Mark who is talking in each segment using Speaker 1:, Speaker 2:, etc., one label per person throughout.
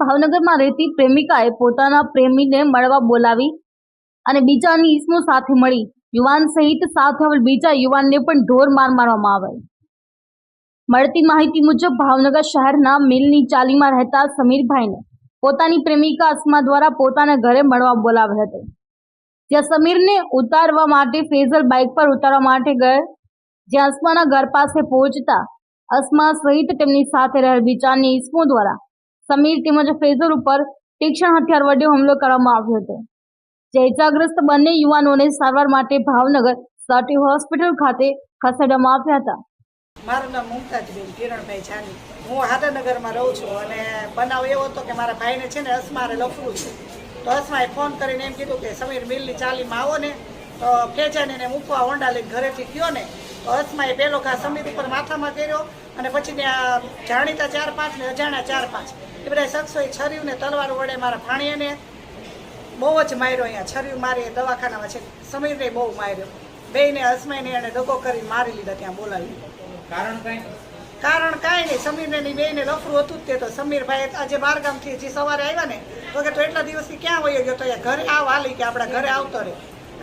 Speaker 1: ભાવનગરમાં રહેતી પ્રેમિકાએ પોતાના પ્રેમીને મળવા બોલાવી અને બીજાની ઈસમો સાથે મળી. યુવાન સહિત સાથે આવેલ બીજા યુવાનને પણ ઢોર માર મારવામાં આવે. મળતી માહિતી મુજબ ભાવનગર શહેરના મિલની ચાલીમાં રહેતા સમીરભાઈને પોતાની પ્રેમિકા અસ્મા દ્વારા પોતાના ઘરે મળવા બોલાવેલ હતો. જ્યાં સમીરને ઉતારવા માટે ફેઝલ બાઇક પર ઉતારવા માટે ગયેલ જ્યાં અસ્માના ઘર પાસે પહોંચતા અસ્મા સહિત તેમની સાથે રહેલ બીજાની ઈસમો દ્વારા સમીર તેમજ ફેઝર ઉપર તીક્ષ્ણ હથિયાર વડે હુમલો કરવામાં આવ્યો હતો. જે ઇજાગ્રસ્ત બંને યુવાનોને સારવાર માટે ભાવનગર સટી હોસ્પિટલ ખાતે ખસેડવામાં આવ્યા હતા.
Speaker 2: મારું નામ મુમતાજબેન કિરણભાઈ જાની. હું આદાનગરમાં રહું છું અને બનાવ એવો હતો કે મારા ભાઈને છે ને અસ્મારે લફરું છે. તો અસ્માએ ફોન કરીને એમ કીધું કે સમીર મિલની ચાલીમાં આવો ને તો એને મૂકવા હોંડા લઈને ઘરેથી ગયો ને તો એ પેલો ઘા સમીર ઉપર માથામાં કર્યો અને પછી ને આ જાણીતા ચાર પાંચ ને અજાણ્યા ચાર પાંચ. એ બધા શખ્સોએ છર્યું ને તલવાર વડે મારા ભાણીયાને બહુ જ માર્યો અહીંયા. છર્યું મારી દવાખાનામાં છે. સમીરને બહુ માર્યો. બેયને અસ્માઈને એણે ડગો કરી મારી લીધા ત્યાં બોલાવી.
Speaker 3: કારણ કઈ?
Speaker 2: કારણ કાંઈ નહીં. સમીરને ની બેને લફરું હતું જ તે તો. સમીરભાઈ આજે બારગામથી જે સવારે આવ્યા ને તો કે તો એટલા દિવસથી ક્યાં વયો ગયો? તો ઘરે આવ હાલી કે આપણા ઘરે આવતો રહે.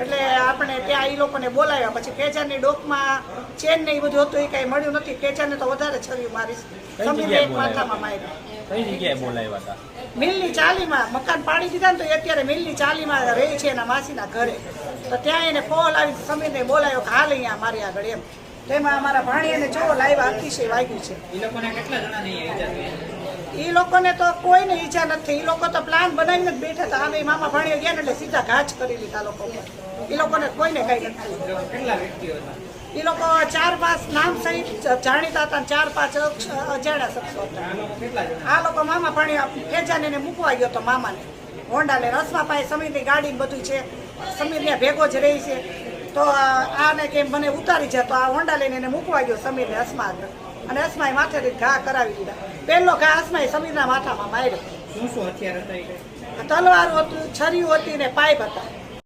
Speaker 2: એટલે આપણે ત્યાં એ લોકોને બોલાવ્યા પછી કેજાની ડોકમાં ચેન ને એ બધું હતું એ કાંઈ મળ્યું નથી. કેચાને તો વધારે છર્યું મારી
Speaker 3: કઈ
Speaker 2: સમીરને એક માથામાં મારી
Speaker 3: કઈ જગ્યાએ બોલાવ્યા હતા?
Speaker 2: મિલની ચાલીમાં મકાન પાડી દીધા ને તો અત્યારે મિલની ચાલીમાં રહે છે એના માસીના ઘરે. તો ત્યાં એને ફોન આવી સમીરને બોલાવ્યો કે હાલ અહીંયા મારી આગળ એમ. તેમાં અમારા ભાણીયાને જો લાવ્યા અતિશય વાગ્યું છે.
Speaker 3: એ લોકોને કેટલા
Speaker 2: એ લોકોને તો કોઈને ઈચ્છા નથી એ લોકો તો પ્લાન બનાવીને જ બેઠા હતા. અમે મામા ભણી ગયા ને એટલે સીધા ઘાચ કરી લીધા લોકો એ લોકોને કોઈને કઈ નથી. એ લોકો ચાર પાંચ નામ સહિત જાણીતા હતા ચાર પાંચ અજાણ્યા શખ્સો હતા.
Speaker 3: આ લોકો
Speaker 2: મામા ભણી ફેજાને એને મૂકવા ગયો તો મામાને. હોન્ડા લઈને રસમા પાસે સમીરની ગાડી બધું છે. સમીર ત્યાં ભેગો જ રહી છે. તો આને કેમ મને ઉતારી તો આ હોન્ડા લઈને એને મૂકવા ગયો સમીરને રસમાં આગળ. અને અસમાય માથેથી ઘા કરાવી દીધા. પહેલો ઘા અસ્માએ સમીરના માથામાં માર્યો.
Speaker 3: શું શું હથિયાર હતા
Speaker 2: તલવાર હતું છરી હતી ને પાઇપ હતા.